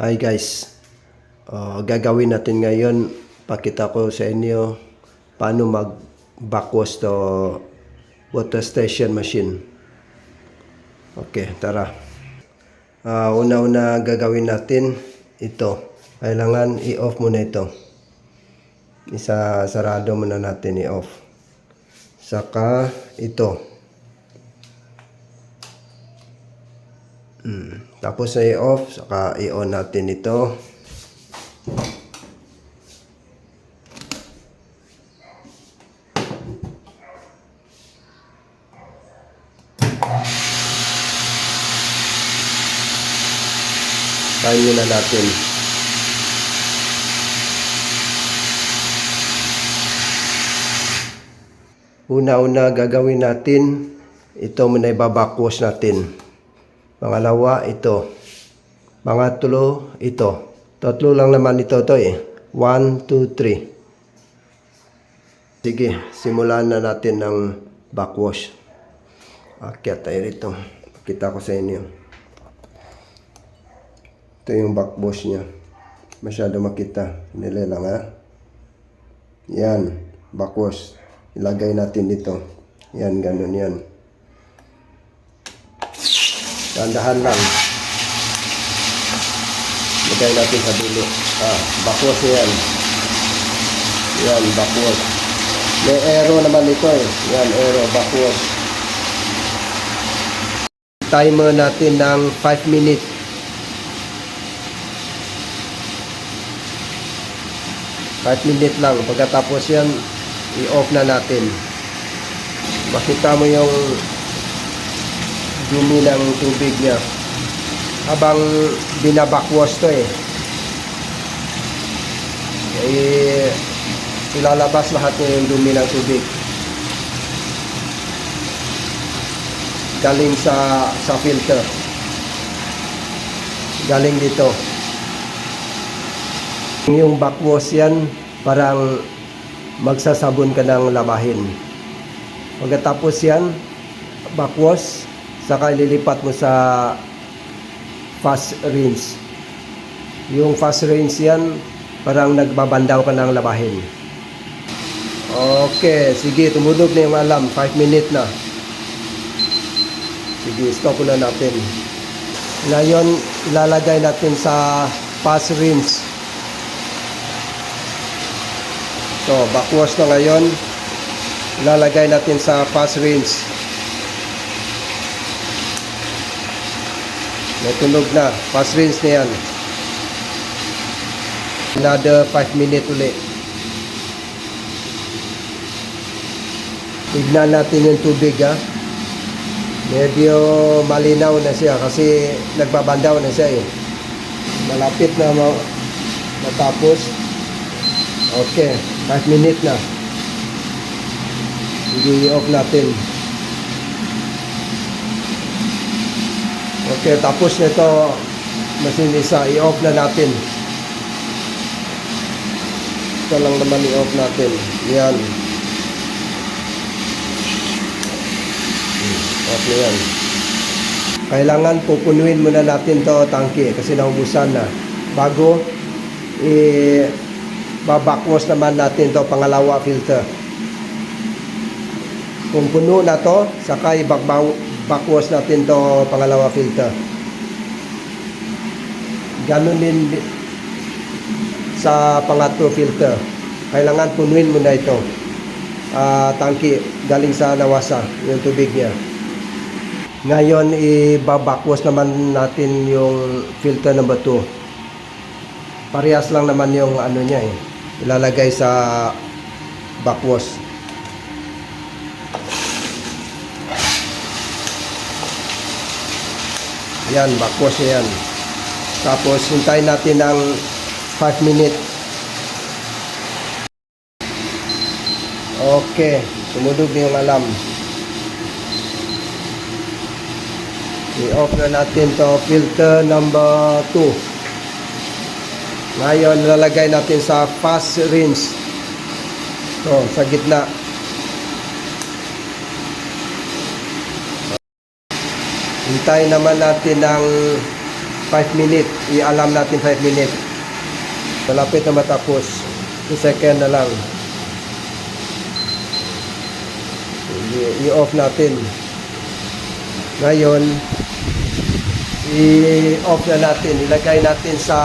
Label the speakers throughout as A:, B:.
A: Hi guys. Uh, gagawin natin ngayon, pakita ko sa inyo paano mag backwash to water station machine. Okay, tara. Ah, una-una gagawin natin ito. Kailangan i-off muna ito. Isa sarado muna natin i-off. Saka ito. Hmm. Tapos na i-off, saka i-on natin ito. Tayo muna natin. Una-una gagawin natin, ito muna ibabakwash natin. Pangalawa, ito. Pangatlo, ito. Tatlo lang naman ito to eh. One, two, three. Sige, simulan na natin ng backwash. Akyat tayo rito. Pakita ko sa inyo. Ito yung backwash niya. Masyado makita. Nila lang ha. Yan. Backwash. Ilagay natin dito. Yan, ganun yan. Dandahan lang. Lagay natin sa dulo. Ah, backwash yan. Yan, backwash. May aero naman ito eh. Yan, aero, backwash. Timer natin ng 5 minutes. 5 minutes lang. Pagkatapos yan, i-off na natin. Makita mo yung dumi ng tubig niya. Habang binabakwash to eh. Eh, ilalabas lahat niya yung dumi ng tubig. Galing sa sa filter. Galing dito. Yung backwash yan, parang magsasabon ka ng labahin. Pagkatapos yan, backwash, saka ililipat mo sa fast rinse. Yung fast rinse yan, parang nagbabandaw ka ng labahin. Okay, sige, tumunog na yung alarm. 5 minutes na. Sige, stop na natin. Ngayon, ilalagay natin sa fast rinse. So, backwash na ngayon. Ilalagay natin sa fast rinse. May tunog na. Fast rinse na yan. Another 5 minutes ulit. Tignan natin yung tubig ha. Medyo malinaw na siya kasi nagbabandaw na siya eh. Malapit na ma- matapos. Okay, 5 minutes na. Hindi off natin. Okay, tapos nito machine isa, i-off na natin. Ito lang naman i-off natin. Yan. Hmm, Off na yan. Kailangan pupunuin muna natin to tangke kasi naubusan na. Bago, i babakwas naman natin to pangalawa filter. Kung puno na to, saka ibakbaw backwash natin to pangalawa filter. Ganon din di- sa pangatlo filter. Kailangan punuin mo na ito. Ah, tangki galing sa nawasa, yung tubig niya. Ngayon, ibabakwas naman natin yung filter number 2. Parehas lang naman yung ano niya eh. Ilalagay sa backwash. Yan, backwash na yan. Tapos, hintayin natin ng 5 minutes. Okay, sumudog na yung alarm. I-off na natin to filter number 2. Ngayon, lalagay natin sa fast rinse. To, sa gitna. Hintayin naman natin ng 5 minute. I-alam natin 5 minute. Malapit na matapos. 2 second na lang. I-off natin. Ngayon, i-off na natin. Ilagay natin sa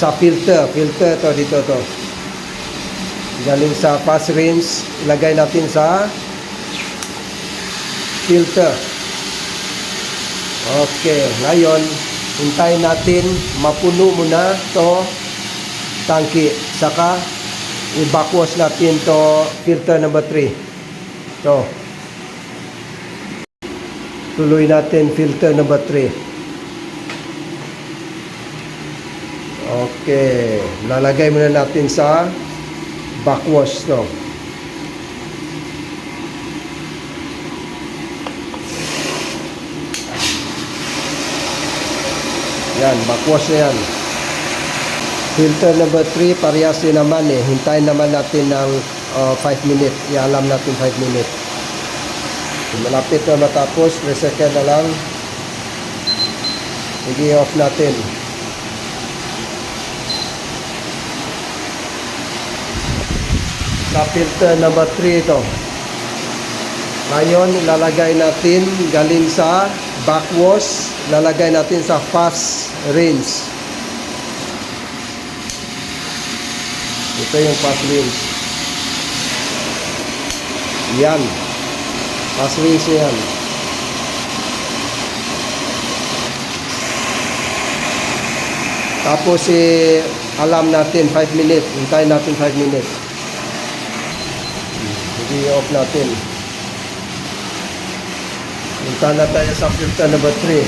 A: sa filter. Filter to dito to. Galing sa fast rinse, ilagay natin sa filter. Okay, ngayon, hintayin natin mapuno muna to tangki. Saka, i-backwash natin to filter number 3. To. Tuloy natin filter number 3. Okay, lalagay muna natin sa backwash to. Yan, backwash na yan. Filter number 3, parehas din naman eh. Hintayin naman natin ng 5 minutes. Ialam natin 5 minutes. Malapit na matapos, 3 second na lang. Sige, off natin. Sa filter number 3 ito. Ngayon, ilalagay natin galing sa backwash, lalagay natin sa fast rinse. Ito yung fast rinse. Yan. Fast rinse yan. Tapos eh, alam natin 5 minutes. Hintayin natin 5 minutes. Hindi off natin. Punta na tayo sa filter number 3.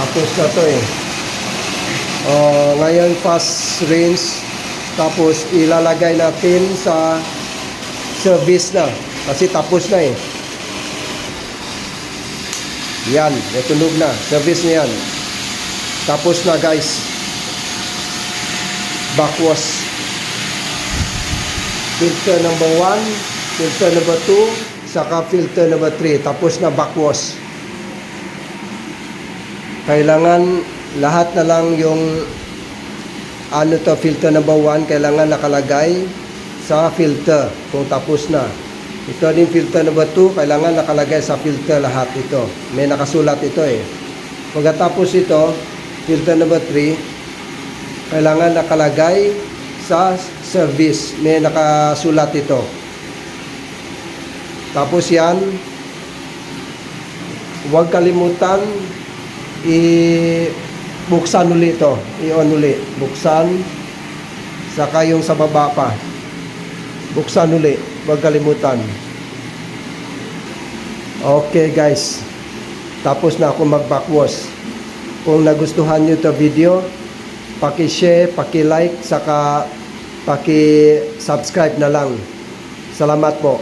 A: Tapos na to eh. Uh, ngayon fast rinse. Tapos ilalagay natin sa service na. Kasi tapos na eh. Yan, natunog na. Service na yan. Tapos na guys. Backwash. Filter number 1, filter number 2, saka filter number 3. Tapos na backwash. Kailangan lahat na lang yung ano to filter number 1 kailangan nakalagay sa filter kung tapos na. Ito din filter number 2 kailangan nakalagay sa filter lahat ito. May nakasulat ito eh. Pagkatapos ito, filter number 3 kailangan nakalagay sa service. May nakasulat ito. Tapos yan, huwag kalimutan i buksan uli ito. I-on uli. Buksan. Saka yung sa baba pa. Buksan uli. Huwag kalimutan. Okay guys. Tapos na ako mag-backwash. Kung nagustuhan nyo ito video, paki-share, paki-like, saka paki-subscribe na lang. Salamat po.